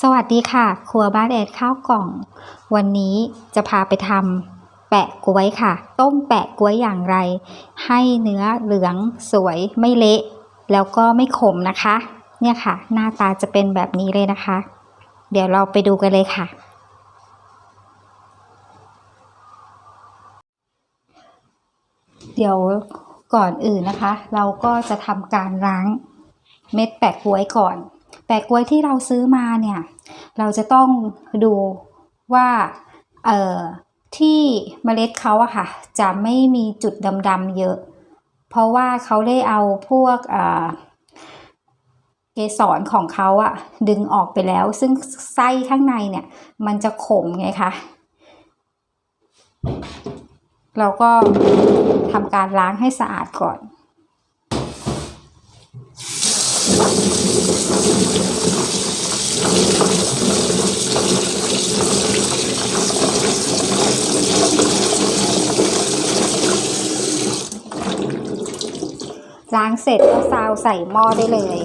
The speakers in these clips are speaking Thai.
สวัสดีค่ะ ครัวบ้านแอดข้าวกล่อง วันนี้จะพาไปทำแปะกล้วยค่ะ ต้มแปะกล้วยอย่างไร ให้เนื้อเหลืองสวยไม่เละ แล้วก็ไม่ขมนะคะ เนี่ยค่ะ หน้าตาจะเป็นแบบนี้เลยนะคะ เดี๋ยวเราไปดูกันเลยค่ะ เดี๋ยวก่อนอื่นนะคะ เราก็จะทำการล้างเม็ดแปะกล้วยก่อน แปะกล้วยที่เราซื้อมาเนี่ย เราจะต้องดูว่าเอ่อที่เมล็ดเขาอะค่ะ จะไม่มีจุดดำๆเยอะ เพราะว่าเขาได้เอาพวกเออเกสรของเขาอะดึงออกไปแล้ว ซึ่งไส้ข้างในเนี่ย มันจะขมไงคะเราก็ทำการล้างให้สะอาดก่อน ล้างเสร็จก็ซาวใส่หม้อได้เลย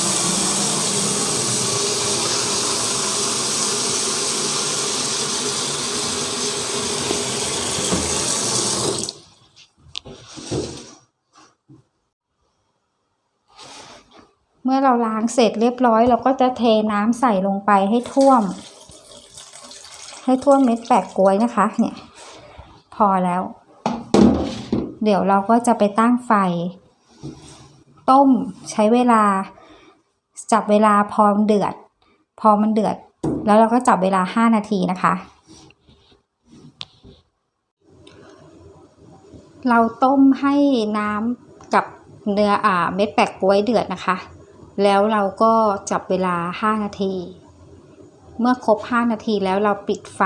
เมื่อเราล้างเสร็จเรียบร้อย เราก็จะเทน้ำใส่ลงไปให้ท่วม ให้ท่วมเม็ดแปะกล้วยนะคะ เนี่ย พอแล้ว เดี๋ยวเราก็จะไปตั้งไฟ ต้มใช้เวลา จับเวลาพอมันเดือด พอมันเดือด แล้วเราก็จับเวลา 5 นาทีนะคะเราต้มให้น้ำกับเนื้ออ่าเม็ดแปะกล้วยเดือดนะคะ แล้วเราก็จับเวลา 5 นาที เมื่อครบ 5 นาทีแล้วเราปิดไฟ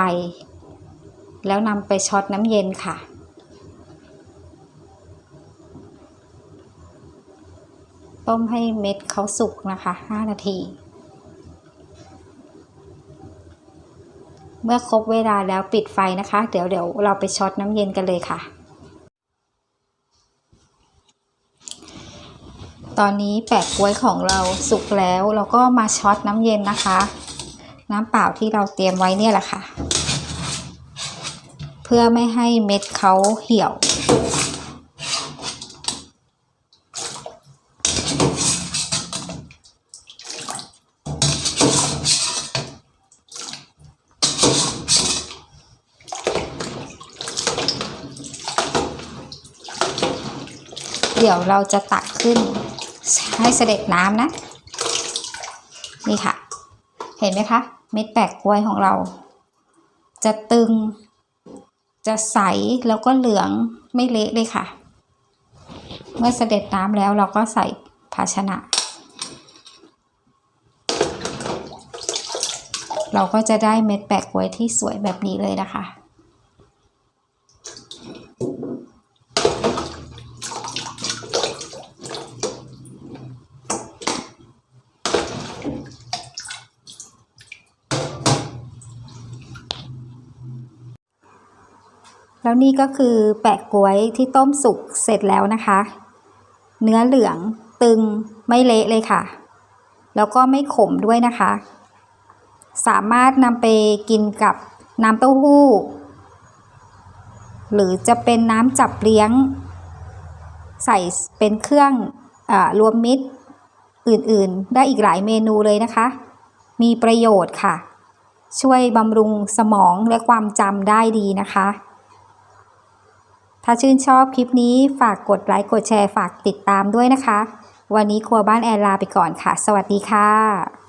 แล้วนำไปช็อตน้ำเย็นค่ะ ต้มให้เม็ดเขาสุกนะคะ 5 นาที เมื่อครบเวลาแล้วปิดไฟนะคะ เดี๋ยวเดี๋ยวเราไปช็อตน้ำเย็นกันเลยค่ะ ตอนนี้แปะกล้วยของเราสุกแล้วเราก็มาช็อตน้ำเย็นนะคะ น้ำเปล่าที่เราเตรียมไว้เนี่ยแหละค่ะ เพื่อไม่ให้เม็ดเขาเหี่ยว เดี๋ยวเราจะตักขึ้น ให้เสด็จน้ำนะ นี่ค่ะ เห็นไหมคะ เม็ดแปะกล้วยของเรา จะตึง จะใสแล้วก็เหลืองไม่เละเลยค่ะ เมื่อเสด็จน้ำแล้วเราก็ใส่ภาชนะ เราก็จะได้เม็ดแปะกล้วยที่สวยแบบนี้เลยนะคะ แล้วนี่ก็คือแปะกล้วยที่ต้มสุกเสร็จแล้วนะคะ เนื้อเหลืองตึงไม่เละเลยค่ะ แล้วก็ไม่ขมด้วยนะคะ สามารถนำไปกินกับน้ำเต้าหู้ หรือจะเป็นน้ำจับเลี้ยง ใส่เป็นเครื่องอรวมมิตรอื่นๆ ได้อีกหลายเมนูเลยนะคะ มีประโยชน์ค่ะ ช่วยบำรุงสมองและความจำได้ดีนะคะ ถ้าชื่นชอบคลิปนี้ฝากกดไลค์กดแชร์ฝากติดตามด้วยนะคะ วันนี้ครัวบ้านแอนลาไปก่อนค่ะ สวัสดีค่ะ